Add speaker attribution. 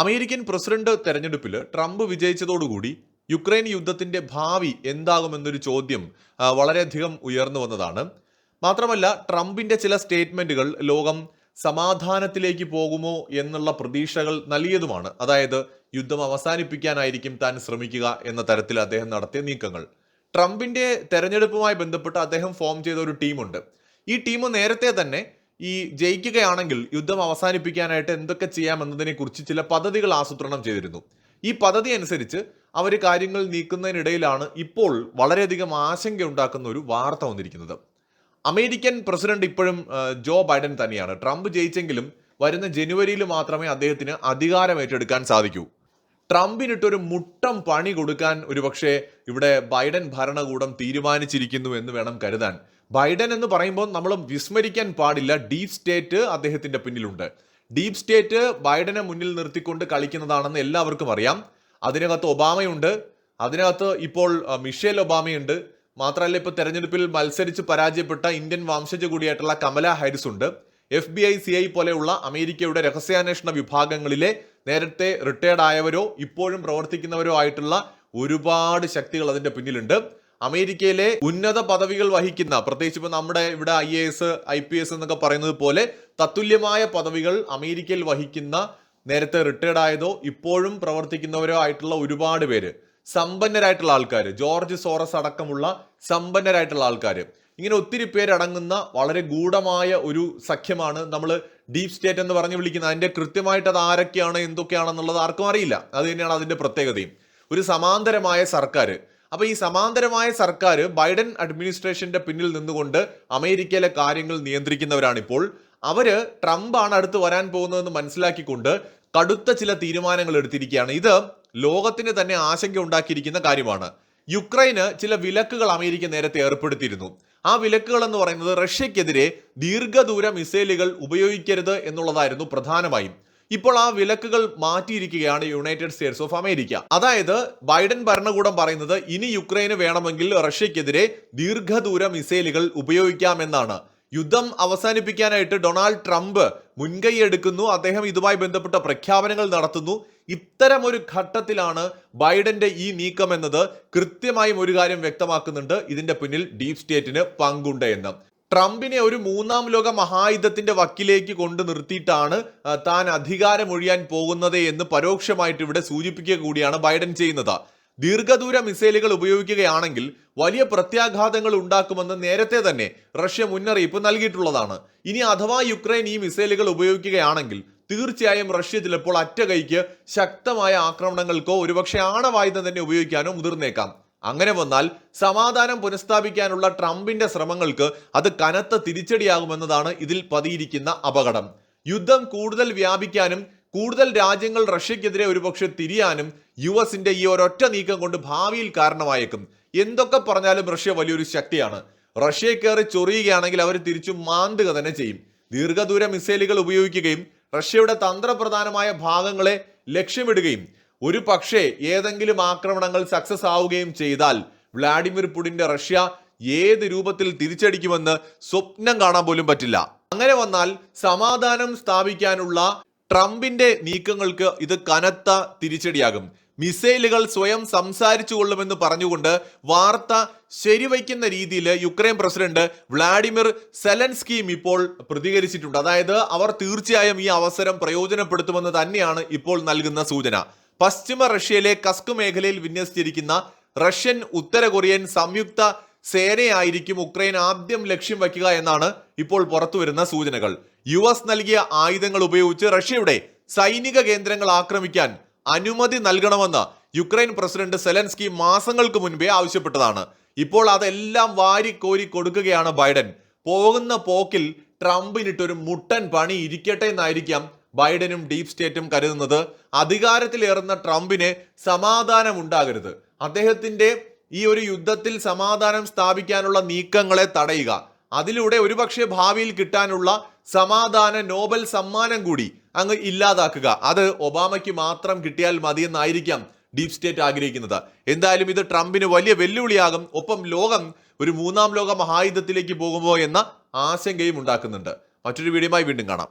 Speaker 1: American president തെരഞ്ഞെടുപ്പിൽ Trump വിജയിച്ചതോടുകൂടി Ukraine യുദ്ധത്തിന്റെ ഭാവി എന്താകുമെന്നൊരു ചോദ്യം വളരെയധികം ഉയർന്നു വന്നതാണ് മാത്രമല്ല ട്രംപിന്റെ ചില സ്റ്റേറ്റ്മെന്റുകൾ ലോകം സമാധാനത്തിലേക്ക് പോകുമോ എന്നുള്ള പ്രതീക്ഷകൾ നൽകിയതുമാണ് അതായത് യുദ്ധം അവസാനിപ്പിക്കാനായിരിക്കും താൻ ശ്രമിക്കുക എന്ന തരത്തിൽ അദ്ദേഹം നടത്തിയ നീക്കങ്ങൾ ട്രംപിന്റെ തെരഞ്ഞെടുപ്പുമായി ബന്ധപ്പെട്ട് അദ്ദേഹം ഫോം ചെയ്ത ഒരു ടീമുണ്ട് ഈ ടീം നേരത്തെ തന്നെ ഈ ജയിക്കുകയാണെങ്കിൽ യുദ്ധം അവസാനിപ്പിക്കാനായിട്ട് എന്തൊക്കെ ചെയ്യാമെന്നതിനെ കുറിച്ച് ചില പദ്ധതികൾ ആസൂത്രണം ചെയ്തിരുന്നു ഈ പദ്ധതി അനുസരിച്ച് അവർ കാര്യങ്ങൾ നീക്കുന്നതിനിടയിലാണ് ഇപ്പോൾ വളരെയധികം ആശങ്കയുണ്ടാക്കുന്ന ഒരു വാർത്ത വന്നിരിക്കുന്നത് അമേരിക്കൻ പ്രസിഡന്റ് ഇപ്പോഴും ജോ ബൈഡൻ തന്നെയാണ് ട്രംപ് ജയിച്ചെങ്കിലും വരുന്ന ജനുവരിയിൽ മാത്രമേ അദ്ദേഹത്തിന് അധികാരം ഏറ്റെടുക്കാൻ സാധിക്കൂ ട്രംപിനിട്ടൊരു മുട്ടം പണി കൊടുക്കാൻ ഒരുപക്ഷെ ഇവിടെ ബൈഡൻ ഭരണകൂടം തീരുമാനിച്ചിരിക്കുന്നു എന്ന് വേണം കരുതാൻ ബൈഡൻ എന്ന് പറയുമ്പോൾ നമ്മൾ വിസ്മരിക്കാൻ പാടില്ല ഡീപ് സ്റ്റേറ്റ് അദ്ദേഹത്തിന്റെ പിന്നിലുണ്ട് ഡീപ് സ്റ്റേറ്റ് ബൈഡനെ മുന്നിൽ നിർത്തിക്കൊണ്ട് കളിക്കുന്നതാണെന്ന് എല്ലാവർക്കും അറിയാം അതിനകത്ത് ഒബാമയുണ്ട് അതിനകത്ത് ഇപ്പോൾ മിഷേൽ ഒബാമയുണ്ട് മാത്രമല്ല ഇപ്പോൾ തെരഞ്ഞെടുപ്പിൽ മത്സരിച്ച് പരാജയപ്പെട്ട ഇന്ത്യൻ വംശജ കൂടിയായിട്ടുള്ള കമല ഹാരിസ് ഉണ്ട് F B I C I പോലെയുള്ള അമേരിക്കയുടെ രഹസ്യാന്വേഷണ വിഭാഗങ്ങളിലെ നേരത്തെ റിട്ടയർഡ് ആയവരോ ഇപ്പോഴും പ്രവർത്തിക്കുന്നവരോ ആയിട്ടുള്ള ഒരുപാട് ശക്തികൾ അതിൻ്റെ പിന്നിലുണ്ട് അമേരിക്കയിലെ ഉന്നത പദവികൾ വഹിക്കുന്ന പ്രത്യേകിച്ച് ഇപ്പൊ നമ്മുടെ ഇവിടെ I A S I P S എന്നൊക്കെ പറയുന്നത് പോലെ തത്തുല്യമായ പദവികൾ അമേരിക്കയിൽ വഹിക്കുന്ന നേരത്തെ റിട്ടയർഡ് ആയതോ ഇപ്പോഴും പ്രവർത്തിക്കുന്നവരോ ആയിട്ടുള്ള ഒരുപാട് പേര് സമ്പന്നരായിട്ടുള്ള ആൾക്കാർ ജോർജ് സോറസ് അടക്കമുള്ള സമ്പന്നരായിട്ടുള്ള ആൾക്കാർ ഇങ്ങനെ ഒത്തിരി പേരടങ്ങുന്ന വളരെ ഗൂഢമായ ഒരു സഖ്യമാണ് നമ്മൾ ഡീപ് സ്റ്റേറ്റ് എന്ന് പറഞ്ഞ് വിളിക്കുന്നത് അതിൻ്റെ കൃത്യമായിട്ട് അത് ആരൊക്കെയാണ് എന്തൊക്കെയാണെന്നുള്ളത് ആർക്കും അറിയില്ല അത് തന്നെയാണ് അതിൻ്റെ പ്രത്യേകതയും ഒരു സമാന്തരമായ സർക്കാർ അപ്പോൾ ഈ സമാന്തരമായ സർക്കാർ ബൈഡൻ അഡ്മിനിസ്ട്രേഷന്റെ പിന്നിൽ നിന്നുകൊണ്ട് അമേരിക്കയിലെ കാര്യങ്ങൾ നിയന്ത്രിക്കുന്നവരാണിപ്പോൾ അവര് ട്രംപാണ് അടുത്ത് വരാൻ പോകുന്നതെന്ന് മനസ്സിലാക്കിക്കൊണ്ട് കടുത്ത ചില തീരുമാനങ്ങൾ എടുത്തിരിക്കുകയാണ് ഇത് ലോകത്തിന് തന്നെ ആശങ്ക ഉണ്ടാക്കിയിരിക്കുന്ന കാര്യമാണ് യുക്രൈന് ചില വിലക്കുകൾ അമേരിക്ക നേരത്തെ ഏർപ്പെടുത്തിയിരുന്നു ആ വിലക്കുകൾ എന്ന് പറയുന്നത് റഷ്യക്കെതിരെ ദീർഘദൂര മിസൈലുകൾ ഉപയോഗിക്കരുത് എന്നുള്ളതായിരുന്നു പ്രധാനമായും ഇപ്പോൾ ആ വിലക്കുകൾ മാറ്റിയിരിക്കുകയാണ് യുണൈറ്റഡ് സ്റ്റേറ്റ്സ് ഓഫ് അമേരിക്ക അതായത് ബൈഡൻ ഭരണകൂടം പറയുന്നത് ഇനി യുക്രൈന് വേണമെങ്കിൽ റഷ്യക്കെതിരെ ദീർഘദൂര മിസൈലുകൾ ഉപയോഗിക്കാമെന്നാണ് യുദ്ധം അവസാനിപ്പിക്കാനായിട്ട് ഡൊണാൾഡ് ട്രംപ് മുൻകൈ എടുക്കുന്നു അദ്ദേഹം ഇതുമായി ബന്ധപ്പെട്ട പ്രഖ്യാപനങ്ങൾ നടത്തുന്നു ഇത്തരം ഒരു ഘട്ടത്തിലാണ് ബൈഡന്റെ ഈ നീക്കം എന്നത് കൃത്യമായും ഒരു കാര്യം വ്യക്തമാക്കുന്നുണ്ട് ഇതിന്റെ പിന്നിൽ ഡീപ് സ്റ്റേറ്റിന് പങ്കുണ്ട് എന്ന് ട്രംപിനെ ഒരു മൂന്നാം ലോക മഹായുദ്ധത്തിന്റെ വക്കിലേക്ക് കൊണ്ടു നിർത്തിയിട്ടാണ് താൻ അധികാരമൊഴിയാൻ പോകുന്നത് എന്ന് പരോക്ഷമായിട്ട് ഇവിടെ സൂചിപ്പിക്കുക കൂടിയാണ് ബൈഡൻ ചെയ്യുന്നത് ദീർഘദൂര മിസൈലുകൾ ഉപയോഗിക്കുകയാണെങ്കിൽ വലിയ പ്രത്യാഘാതങ്ങൾ ഉണ്ടാക്കുമെന്ന് നേരത്തെ തന്നെ റഷ്യ മുന്നറിയിപ്പ് നൽകിയിട്ടുള്ളതാണ് ഇനി അഥവാ യുക്രൈൻ ഈ മിസൈലുകൾ ഉപയോഗിക്കുകയാണെങ്കിൽ തീർച്ചയായും റഷ്യ ചിലപ്പോൾ അറ്റകൈക്ക് ശക്തമായ ആക്രമണങ്ങൾക്കോ ഒരുപക്ഷെ ആണവായുധം തന്നെ ഉപയോഗിക്കാനോ മുതിർന്നേക്കാം അങ്ങനെ വന്നാൽ സമാധാനം പുനഃസ്ഥാപിക്കാനുള്ള ട്രംപിന്റെ ശ്രമങ്ങൾക്ക് അത് കനത്ത തിരിച്ചടിയാകുമെന്നതാണ് ഇതിൽ പതിയിരിക്കുന്ന അപകടം യുദ്ധം കൂടുതൽ വ്യാപിക്കാനും കൂടുതൽ രാജ്യങ്ങൾ റഷ്യക്കെതിരെ ഒരുപക്ഷെ തിരിയാനും യു എസിന്റെ ഈ ഒരൊറ്റ നീക്കം കൊണ്ട് ഭാവിയിൽ കാരണമായേക്കും എന്തൊക്കെ പറഞ്ഞാലും റഷ്യ വലിയൊരു ശക്തിയാണ് റഷ്യയെ കയറി ചൊറിയുകയാണെങ്കിൽ അവർ തിരിച്ചു മാന്തുക തന്നെ ചെയ്യും ദീർഘദൂര മിസൈലുകൾ ഉപയോഗിക്കുകയും റഷ്യയുടെ തന്ത്രപ്രധാനമായ ഭാഗങ്ങളെ ലക്ഷ്യമിടുകയും ഒരു പക്ഷേ ഏതെങ്കിലും ആക്രമണങ്ങൾ സക്സസ് ആവുകയും ചെയ്താൽ വ്ലാഡിമിർ പുടിന്റെ റഷ്യ ഏത് രൂപത്തിൽ തിരിച്ചടിക്കുമെന്ന് സ്വപ്നം കാണാൻ പോലും പറ്റില്ല അങ്ങനെ വന്നാൽ സമാധാനം സ്ഥാപിക്കാനുള്ള ട്രംപിന്റെ നീക്കങ്ങൾക്ക് ഇത് കനത്ത തിരിച്ചടിയാകും മിസൈലുകൾ സ്വയം സംസാരിച്ചു കൊള്ളുമെന്ന് പറഞ്ഞുകൊണ്ട് വാർത്ത ശരിവയ്ക്കുന്ന രീതിയിൽ യുക്രൈൻ പ്രസിഡന്റ് വ്ളാഡിമിർ സെലൻസ്കിയും ഇപ്പോൾ പ്രതികരിച്ചിട്ടുണ്ട് അതായത് അവർ തീർച്ചയായും ഈ അവസരം പ്രയോജനപ്പെടുത്തുമെന്ന് തന്നെയാണ് ഇപ്പോൾ നൽകുന്ന സൂചന പശ്ചിമ റഷ്യയിലെ കസ്ക് മേഖലയിൽ വിന്യസിച്ചിരിക്കുന്ന റഷ്യൻ ഉത്തര കൊറിയൻ സംയുക്ത സേനയായിരിക്കും ഉക്രൈൻ ആദ്യം ലക്ഷ്യം വയ്ക്കുക എന്നാണ് ഇപ്പോൾ പുറത്തുവരുന്ന സൂചനകൾ യു എസ് നൽകിയ ആയുധങ്ങൾ ഉപയോഗിച്ച് റഷ്യയുടെ സൈനിക കേന്ദ്രങ്ങൾ ആക്രമിക്കാൻ അനുമതി നൽകണമെന്ന് യുക്രൈൻ പ്രസിഡന്റ് സെലൻസ്കി മാസങ്ങൾക്ക് മുൻപേ ആവശ്യപ്പെട്ടതാണ് ഇപ്പോൾ അതെല്ലാം വാരിക്കോരി കൊടുക്കുകയാണ് ബൈഡൻ പോകുന്ന പോക്കിൽ ട്രംപിനിട്ടൊരു മുട്ടൻ പണി ഇരിക്കട്ടെ എന്നായിരിക്കാം ബൈഡനും ഡീപ് സ്റ്റേറ്റും കരുതുന്നത് അധികാരത്തിലേറുന്ന ട്രംപിന് സമാധാനം ഉണ്ടാകരുത് അദ്ദേഹത്തിന്റെ ഈ ഒരു യുദ്ധത്തിൽ സമാധാനം സ്ഥാപിക്കാനുള്ള നീക്കങ്ങളെ തടയുക അതിലൂടെ ഒരുപക്ഷെ ഭാവിയിൽ കിട്ടാനുള്ള സമാധാന നോബൽ സമ്മാനം കൂടി അങ്ങ് ഇല്ലാതാക്കുക അത് ഒബാമയ്ക്ക് മാത്രം കിട്ടിയാൽ മതിയെന്നായിരിക്കാം ഡീപ് സ്റ്റേറ്റ് ആഗ്രഹിക്കുന്നത് എന്തായാലും ഇത് ട്രംപിന് വലിയ വെല്ലുവിളിയാകും ഒപ്പം ലോകം ഒരു മൂന്നാം ലോക മഹായുദ്ധത്തിലേക്ക് പോകുമോ എന്ന ആശങ്കയും ഉണ്ടാക്കുന്നുണ്ട് മറ്റൊരു വീഡിയോയുമായി വീണ്ടും കാണാം